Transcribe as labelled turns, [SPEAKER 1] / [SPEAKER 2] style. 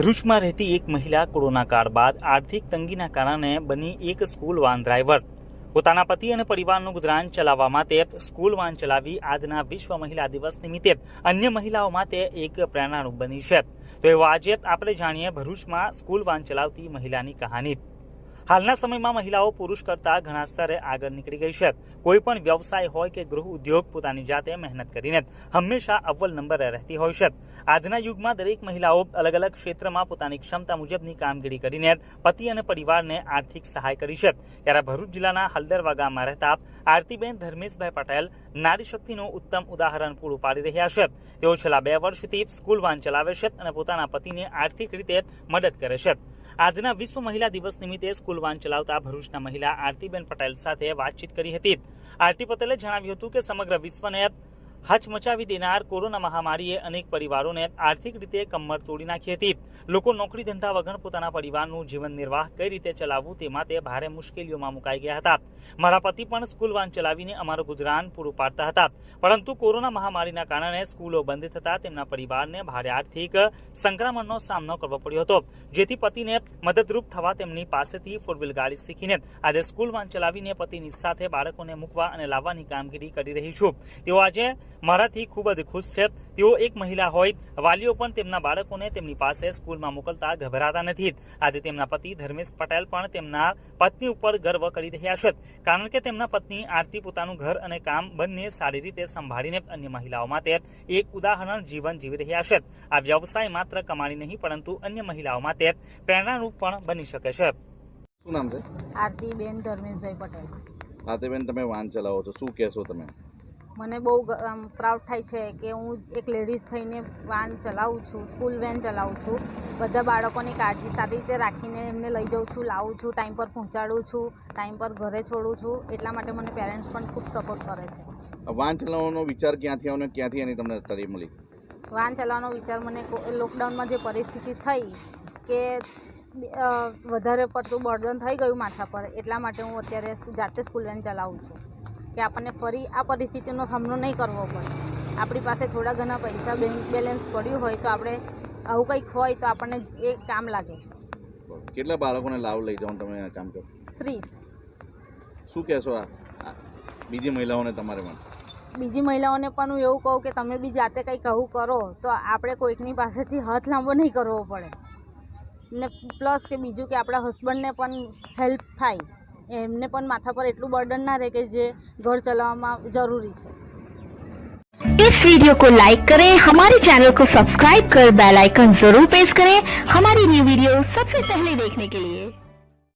[SPEAKER 1] ભરૂચમાં રહેતી એક મહિલા કોરોના કાળ બાદ આર્થિક તંગીના કારણે બની એક સ્કૂલ વાન ડ્રાઈવર. પોતાના પતિ અને પરિવારનું ગુજરાન ચલાવવા માટે સ્કૂલ વાન ચલાવી આજના વિશ્વ મહિલા દિવસ નિમિત્તે અન્ય મહિલાઓ માટે એક પ્રેરણારૂપ બની છે. તો એવો આજે આપણે જાણીએ ભરૂચમાં સ્કૂલ વાન ચલાવતી મહિલાની કહાની. હાલના સમયમાં મહિલાઓ પુરુષ કરતાં ઘણા સ્તરે આગળ નીકળી ગઈ છે. કોઈ પણ વ્યવસાય હોય કે ગૃહ ઉદ્યોગ, પોતાની જાતે મહેનત કરીને હંમેશા અવ્વલ નંબરે રહેતી હોય છે. આજના યુગમાં દરેક મહિલાઓ અલગ અલગ ક્ષેત્રમાં પોતાની ક્ષમતા મુજબની કામગીરી કરીને પતિ અને પરિવારને આર્થિક સહાય કરી છે. ત્યારે ભરૂચ જિલ્લાના હલદરવા ગામમાં રહેતા આરતીબેન ધર્મેશભાઈ પટેલ નારી શક્તિનું ઉત્તમ ઉદાહરણ પૂરું પાડી રહ્યા છે. તેઓ છેલ્લા બે વર્ષથી સ્કૂલ વાન ચલાવે છે અને પોતાના પતિને આર્થિક રીતે મદદ કરે છે. આજના વિશ્વ મહિલા દિવસ નિમિત્તે સ્કૂલ વાન ચલાવતા ભરૂચના મહિલા આરતીબેન પટેલ સાથે વાતચીત કરી હતી. આરતી પટેલે જણાવ્યું હતું કે સમગ્ર વિશ્વને હચમચાવી દેનાર કોરોના મહામારીએ અનેક પરિવારોને આર્થિક રીતે કમર તોડી નાખી હતી. લોકો નોકરી ધંધા વગર પોતાના પરિવારનું જીવન નિર્વાહ કઈ રીતે ચલાવવું તે માટે ભારે મુશ્કેલીઓમાં મુકાઈ ગયા હતા. મારા પતિ પણ સ્કૂલ વાન ચલાવીને અમારું ગુજરાન પૂરું પાડતા હતા. પરંતુ કોરોના મહામારીના કારણે સ્કૂલો બંધ થતા તેમના પરિવારને ભારે આર્થિક સંક્રમણનો સામનો કરવો પડ્યો હતો. જેથી પતિને મદદરૂપ થવા તેમની પાસેથી ફોર વ્હીલ ગાડી શીખીને આજે સ્કૂલ વાન ચલાવીને પતિની સાથે બાળકોને મૂકવા અને લાવવાની કામગીરી કરી રહી છું. તેઓ આજે મારાથી ખૂબ જ ખુશ છે. તેઓ એક મહિલા હોય વાલીઓ પણ તેમના બાળકોને તેમની પાસે સ્કૂલમાં મોકલતા ગભરાતા નથી. આજે તેમના પતિ ધર્મેશ પટેલ પણ તેમના પત્ની ઉપર ગર્વ કરી રહ્યા છે. કારણ કે તેમના પત્ની આરતી પોતાનું ઘર અને કામ બંને સારી રીતે સંભાળીને અન્ય મહિલાઓ માટે એક ઉદાહરણ જીવન જીવી રહ્યા છે. આ વ્યવસાય માત્ર કમાણી નહીં પરંતુ અન્ય મહિલાઓ માટે પ્રેરણારૂપ પણ બની શકે છે.
[SPEAKER 2] શું નામ છે?
[SPEAKER 3] આરતીબેન ધર્મેશભાઈ પટેલ.
[SPEAKER 2] આરતીબેન તમે વાન ચલાવો છો. શું કહેશો તમે?
[SPEAKER 3] મને બહુ આમ પ્રાઉડ થાય છે કે હું એક લેડીઝ થઈને વાન ચલાવું છું સ્કૂલ વેન ચલાવું છું. બધા બાળકોની કાળજી સારી રીતે રાખીને એમને લઈ જાઉં છું લાવું છું ટાઈમ પર પહોંચાડું છું ટાઈમ પર ઘરે છોડું છું. એટલા માટે મને પેરેન્ટ્સ પણ ખૂબ સપોર્ટ કરે છે.
[SPEAKER 2] વાન વાહન ચલાવવાનો વિચાર ક્યાંથી આવ્યો ક્યાંથી એની તમને તાલીમ મળી?
[SPEAKER 3] વાન ચલાવવાનો વિચાર મને લોકડાઉનમાં જે પરિસ્થિતિ થઈ કે વધારે પડતું બર્ડન થઈ ગયું માથા પર એટલા માટે હું અત્યારે જાતે સ્કૂલ વેન ચલાવું છું. કે આપણને ફરી આ પરિસ્થિતિનો સામનો નહીં કરવો પડે. આપણી પાસે થોડા ઘણા પૈસા બેંક બેલેન્સ પડ્યું હોય તો આપણે આવું કંઈક હોય તો આપણને એ કામ લાગે.
[SPEAKER 2] કેટલા બાળકોને લાભ લઈ જાઓ તમે આ કામ કરો?
[SPEAKER 3] ત્રીસ.
[SPEAKER 2] શું કહેશો આ? આ બીજી મહિલાઓને તમારે પણ?
[SPEAKER 3] બીજી મહિલાઓને પણ હું એવું કહું કે તમે બી જાતે કંઈક આવું કરો તો આપણે કોઈકની પાસેથી હાથ લાંબો નહીં કરવો પડે. ને પ્લસ કે બીજું કે આપણા હસબન્ડને પણ હેલ્પ થાય. એમને પણ માથા પર એટલું બર્ડન ના રહે કે જે ઘર ચલાવવામાં જરૂરી છે
[SPEAKER 4] इस वीडियो को लाइक करें हमारे चैनल को सब्सक्राइब कर बेल आइकन जरूर प्रेस करें हमारी न्यू वीडियो सबसे पहले देखने के लिए